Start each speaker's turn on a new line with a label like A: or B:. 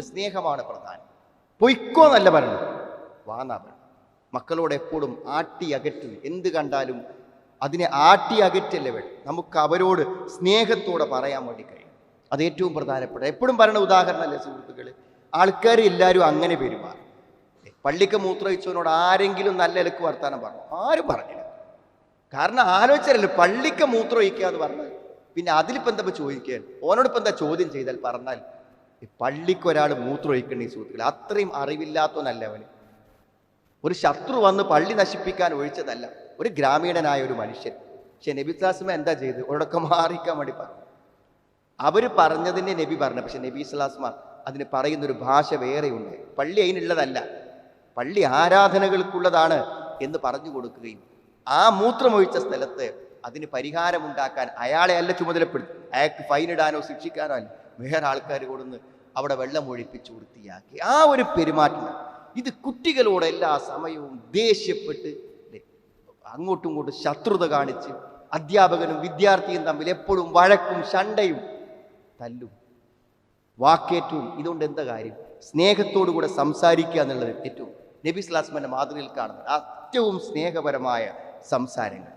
A: സ്നേഹമാണ് പ്രധാനം. പൊയ്ക്കോ എന്നല്ല പറഞ്ഞു വാന്നാ പറഞ്ഞു മക്കളോട് എപ്പോഴും ആട്ടി അകറ്റ്. എന്ത് കണ്ടാലും അതിനെ ആട്ടി അകറ്റല്ലേ വേണം നമുക്ക് അവരോട് സ്നേഹത്തോടെ പറയാൻ വേണ്ടി കഴിയും. അത് ഏറ്റവും പ്രധാനപ്പെട്ട. എപ്പോഴും പറയുന്ന ഉദാഹരണമല്ലേ സുഹൃത്തുക്കൾ ആൾക്കാർ എല്ലാവരും അങ്ങനെ പെരുമാറും. പള്ളിക്ക് മൂത്രമൊഴിച്ചവനോട് ആരെങ്കിലും നല്ല ഇലക്ക് വർത്താനം പറഞ്ഞു. ആരും പറഞ്ഞില്ല. കാരണം ആലോചിച്ചല്ലോ പള്ളിക്ക് മൂത്രം ഒഴിക്കുക എന്ന് പറഞ്ഞാൽ. പിന്നെ അതിലിപ്പോൾ എന്താ ചോദിക്കുക? ഓനോട് എന്താ ചോദ്യം ചെയ്താൽ പറഞ്ഞാൽ ഈ പള്ളിക്ക് ഒരാൾ മൂത്രം ഒഴിക്കണ ഈ സുഹൃത്തുക്കൾ അത്രയും അറിവില്ലാത്തവനല്ല അവന്. ഒരു ശത്രു വന്ന് പള്ളി നശിപ്പിക്കാൻ ഒഴിച്ചതല്ല. ഒരു ഗ്രാമീണനായ ഒരു മനുഷ്യൻ. പക്ഷെ നബി സ്വലാസ്മ എന്താ ചെയ്ത് ഒരൊക്കെ മാറിക്കാൻ വേണ്ടി പറഞ്ഞു. അവർ പറഞ്ഞതിനെ നബി പറഞ്ഞു. പക്ഷെ നബി സ്വലാസ്മ അതിന് പറയുന്ന ഒരു ഭാഷ വേറെയുണ്ട് പള്ളി അതിനുള്ളതല്ല. പള്ളി ആരാധനകൾക്കുള്ളതാണ് എന്ന് പറഞ്ഞു കൊടുക്കുകയും ആ മൂത്രമൊഴിച്ച സ്ഥലത്ത് അതിന് പരിഹാരമുണ്ടാക്കാൻ അയാളെ അല്ല ചുമതലപ്പെടുത്തി അയാൾക്ക് ഫൈൻ ഇടാനോ ശിക്ഷിക്കാനോ അല്ല. വേറെ ആൾക്കാർ കൊടുന്ന് അവിടെ വെള്ളം ഒഴിപ്പിച്ച് വൃത്തിയാക്കി. ആ ഒരു പെരുമാറ്റം. ഇത് കുട്ടികളോട് എല്ലാ സമയവും ദേഷ്യപ്പെട്ട് അങ്ങോട്ടും ഇങ്ങോട്ടും ശത്രുത കാണിച്ച് അധ്യാപകനും വിദ്യാർത്ഥിയും തമ്മിൽ എപ്പോഴും വഴക്കും ശണ്ടയും തല്ലും. വാക്കേറ്റവും. ഇതുകൊണ്ട് എന്താ കാര്യം? സ്നേഹത്തോടു കൂടെ സംസാരിക്കുക എന്നുള്ളത് ഏറ്റവും നബി സ്ലാസ്മന്റെ മാതൃകയിൽ കാണുന്നത്. ഏറ്റവും സ്നേഹപരമായ സംസാരങ്ങൾ.